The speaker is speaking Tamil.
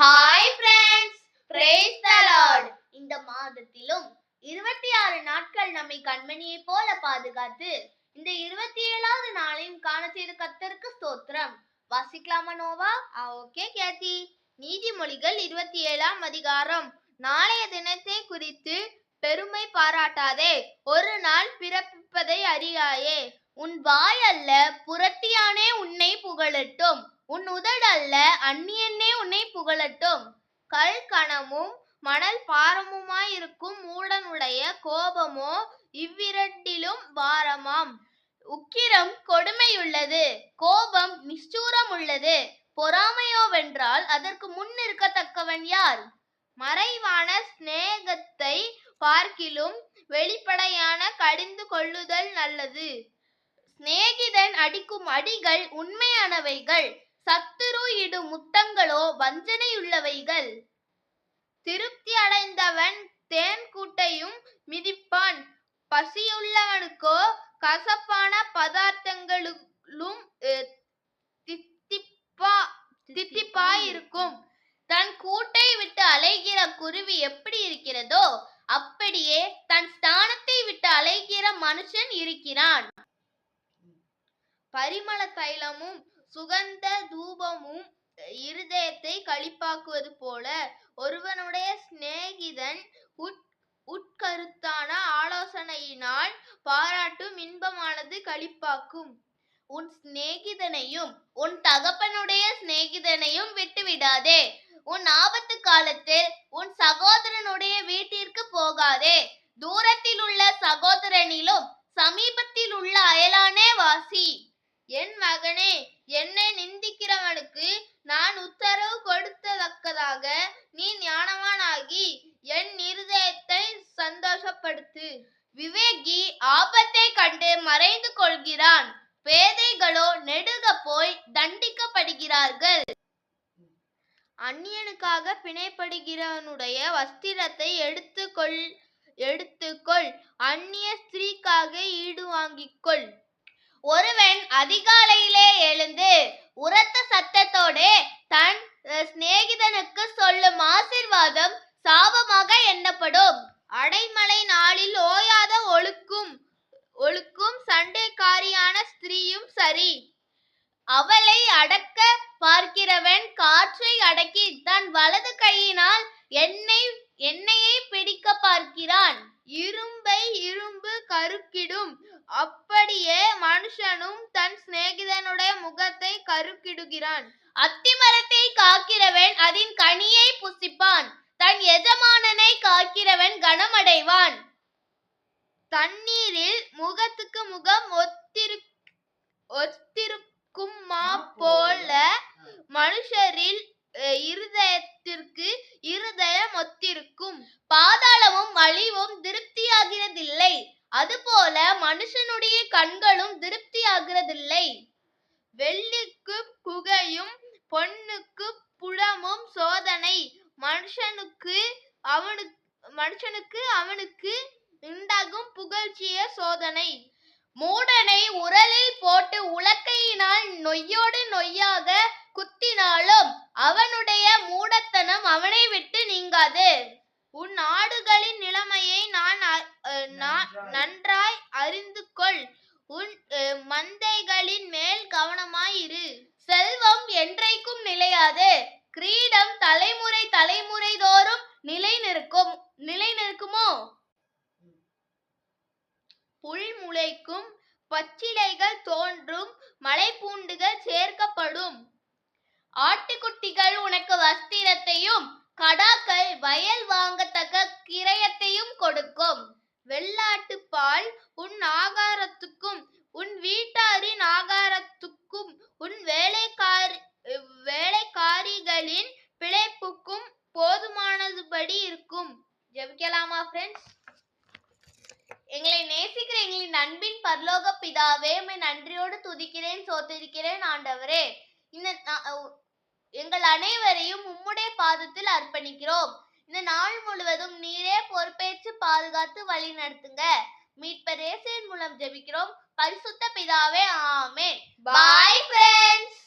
Hi friends praise the lord இந்த மாதத்திலும் இருபத்தி ஆறு நாட்கள் நம்மை கண்மணியை போல பாதுகாத்து இந்த இருபத்தி ஏழாவது நாளையும் காண செய்த கத்தருக்கு ஸ்தோத்திரம். வாசிக்கலாமா நோவா? ஆ ஓகே கேத்தி. நீதிமொழிகள் இருபத்தி ஏழாம் அதிகாரம். நாளைய தினத்தை குறித்து பெருமை பாராட்டாதே ஒரு நாள் பிறப்பிப்பதை அறியாயே. உன் வாய் அல்ல புரட்டியானே உன்னை புகழட்டும். உன் உதடல்ல அந்நியன்னே அந்நியனே உன்னை புகழட்டும். கல் கணமும் மணல் பாரமுமாயிருக்கும் மூடனுடைய கோபமோ இவ்விரண்டிலும் பாரமாம். உக்கிரம் கொடுமையுள்ளது கோபம் நிஷ்டூரம் உள்ளது பொறாமையோவென்றால் அதற்கு முன் இருக்கத்தக்கவன் யார்? மறைவான சிநேகத்தை பார்க்கிலும் வெளிப்படையான கடிந்து கொள்ளுதல் நல்லது. சிநேகிதன் அடிக்கும் அடிகள் உண்மையானவைகள் சத்துரு இடும் முத்தங்களோ வஞ்சனையுள்ளவைகள். திருப்தி அடைந்தவன் தேன் கூட்டையும் மிதிப்பான். பசியுள்ளவனுக்கோ கசப்பான பதார்த்தங்களும் தித்திப்பா தன் கூட்டை விட்டு அலைகிற குருவி எப்படி இருக்கிறதோ அப்படியே தன் ஸ்தானத்தை விட்டு அலைகிற மனுஷன் இருக்கிறான். பரிமள தைலமும் சுகந்த தூபமும் இருதயத்தை களிப்பாக்குவது போல ஒருவனுடைய சிநேகிதன் உட் உட்கருத்தான ஆலோசனையினால் பாராட்டும் இன்பமானது களிப்பாக்கும். உன் சிநேகிதனையும் உன் தகப்பனுடைய சிநேகிதனையும் விட்டுவிடாதே. உன் ஆபத்து காலத்தில் உன் சகோதரனுடைய வீட்டிற்கு போகாதே. தூரத்தில் உள்ள சகோதரனிலும் சமீபத்தில் உள்ள என் மகனே என்னை நிந்திக்கிறவனுக்கு நான் உத்தரவு கொடுத்ததக்கதாக நீ ஞானவானாகி என் இருதயத்தை சந்தோஷப்படுத்து. விவேகி ஆபத்தை கண்டு மறைந்து கொள்கிறான். பேதைகளோ நெடுக போய் தண்டிக்கப்படுகிறார்கள். அந்நியனுக்காக பிணைப்படுகிறவனுடைய வஸ்திரத்தை எடுத்துக்கொள் எடுத்துக்கொள். அந்நிய ஸ்திரீக்காக ஈடு வாங்கிக்கொள். ஒருவன் அதிகாலையிலே எழுந்து உரத்த சத்தத்தோடு தன் சிநேகிதனுக்கு சொல்லும் ஆசிர்வாதம் சாபமாக எண்ணப்படும். அடைமலை நாளில் ஓயாத ஒழுக்கும் ஒழுக்கும் சண்டைக்காரியான ஸ்திரீயும் சரி. அவளை அடக்க பார்க்கிறவன் காற்றை அடக்கி தன் வலது கையினால் எண்ணெய் எண்ணெயை அத்தி அத்திமரத்தை காக்கிறவன் அதன் கனியை புசிப்பான். தன் எஜமானனை காக்கிறவன் கனமடைவான். தண்ணீரில் முகத்துக்கு முகம் ஒத்திரு ஒத்திருக்குமா போல மனுஷரில் இருதயத்திற்கு இருதயம் ஒத்திருக்கும். பாதாளமும் அழிவும் திருப்தியாகிறதில்லை. அதுபோல மனுஷனுடைய கண்களும் திருப்தியாகிறதில்லை. வெள்ளி குகையும் பொண்ணுக்கு புலமும் சோதனை. மனுஷனுக்கு அவனுக்கு மனுஷனுக்கு அவனுக்கு உண்டாகும் புகழ்ச்சிய சோதனை. மூடனை உரலில் போட்டு உலக்கையினால் நொய்யோடு நொய்யாக குத்தினாலும் அவனுடைய மூடத்தனம் அவனை விட்டு என்றைக்கும் கிரீடம் தலைமுறை தலைமுறை தோறும் நிலை நிற்கும் நிலை நிற்குமோ? புல் முளைக்கும் பச்சிலைகள் தோன்றும் மலைப்பூண்டுகள் சேர்க்கப்படும். ஆட்டுக்குட்டிகள் உனக்கு ஃப்ரெண்ட்ஸ் எங்களை நேசிக்கிற எங்களின் அன்பின் பரலோக பிதாவே உண்மை நன்றியோடு துதிக்கிறேன் சோத்திருக்கிறேன் ஆண்டவரே. இந்த எங்கள் அனைவரையும் உம்முடைய பாதத்தில் அர்ப்பணிக்கிறோம். இந்த நாள் முழுவதும் நீரே பொறுப்பேற்று பாதுகாத்து வழி நடத்துங்க. மீட்பர் இயேசுவின் மூலம் ஜெபிக்கிறோம். பரிசுத்த பிதாவே ஆமே பாய் ஃப்ரெண்ட்ஸ்